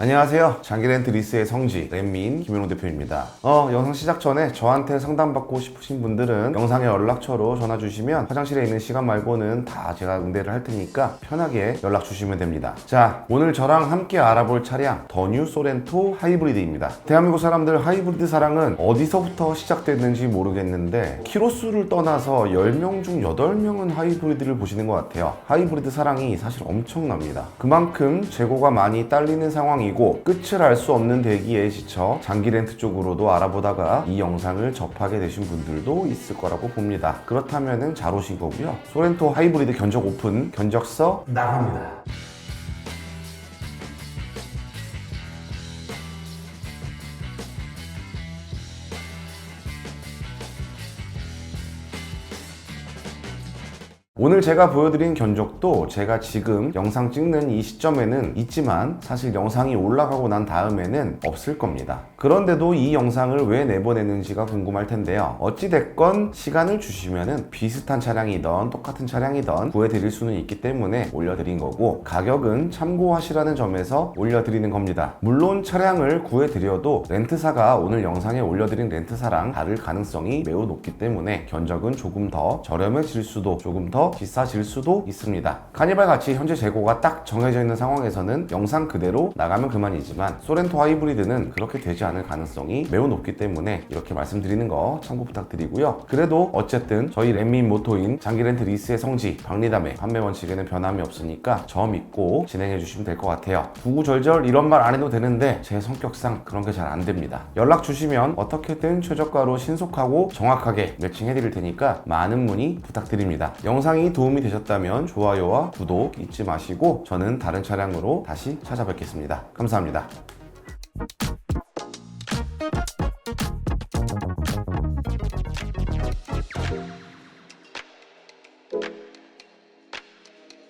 안녕하세요. 장기렌트 리스의 성지, 랜민 김현호 대표입니다. 어, 영상 시작 전에 저한테 상담받고 싶으신 분들은 영상의 연락처로 전화 주시면 화장실에 있는 시간 말고는 다 제가 응대를 할 테니까 편하게 연락 주시면 됩니다. 자, 오늘 저랑 함께 알아볼 차량 더뉴 소렌토 하이브리드입니다. 대한민국 사람들 하이브리드 사랑은 어디서부터 시작됐는지 모르겠는데 키로수를 떠나서 10명 중 8명은 하이브리드를 보시는 것 같아요. 하이브리드 사랑이 사실 엄청납니다. 그만큼 재고가 많이 딸리는 상황이 고 끝을 알 수 없는 대기에 지쳐 장기 렌트 쪽으로도 알아보다가 이 영상을 접하게 되신 분들도 있을 거라고 봅니다. 그렇다면은 잘 오신 거고요. 소렌토 하이브리드 견적 오픈 견적서 나갑니다. 오늘 제가 보여드린 견적도 제가 지금 영상 찍는 이 시점에는 있지만 사실 영상이 올라가고 난 다음에는 없을 겁니다. 그런데도 이 영상을 왜 내보내는지가 궁금할 텐데요. 어찌됐건 시간을 주시면은 비슷한 차량이던 똑같은 차량이던 구해드릴 수는 있기 때문에 올려드린 거고 가격은 참고하시라는 점에서 올려드리는 겁니다. 물론 차량을 구해드려도 렌트사가 오늘 영상에 올려드린 렌트사랑 다를 가능성이 매우 높기 때문에 견적은 조금 더 저렴해질 수도 조금 더 비싸질 수도 있습니다. 카니발 같이 현재 재고가 딱 정해져 있는 상황에서는 영상 그대로 나가면 그만이지만 소렌토 하이브리드는 그렇게 되지 않을 가능성이 매우 높기 때문에 이렇게 말씀드리는 거 참고 부탁드리고요. 그래도 어쨌든 저희 랜민 모토인 장기 렌트 리스의 성지 박리담의 판매 원칙에는 변함이 없으니까 저 믿고 진행해 주시면 될 것 같아요. 구구절절 이런 말 안 해도 되는데 제 성격상 그런 게 잘 안 됩니다. 연락 주시면 어떻게든 최저가로 신속하고 정확하게 매칭해 드릴 테니까 많은 문의 부탁드립니다. 영상이 도움이 되셨다면 좋아요와 구독 잊지 마시고 저는 다른 차량으로 다시 찾아뵙겠습니다. 감사합니다.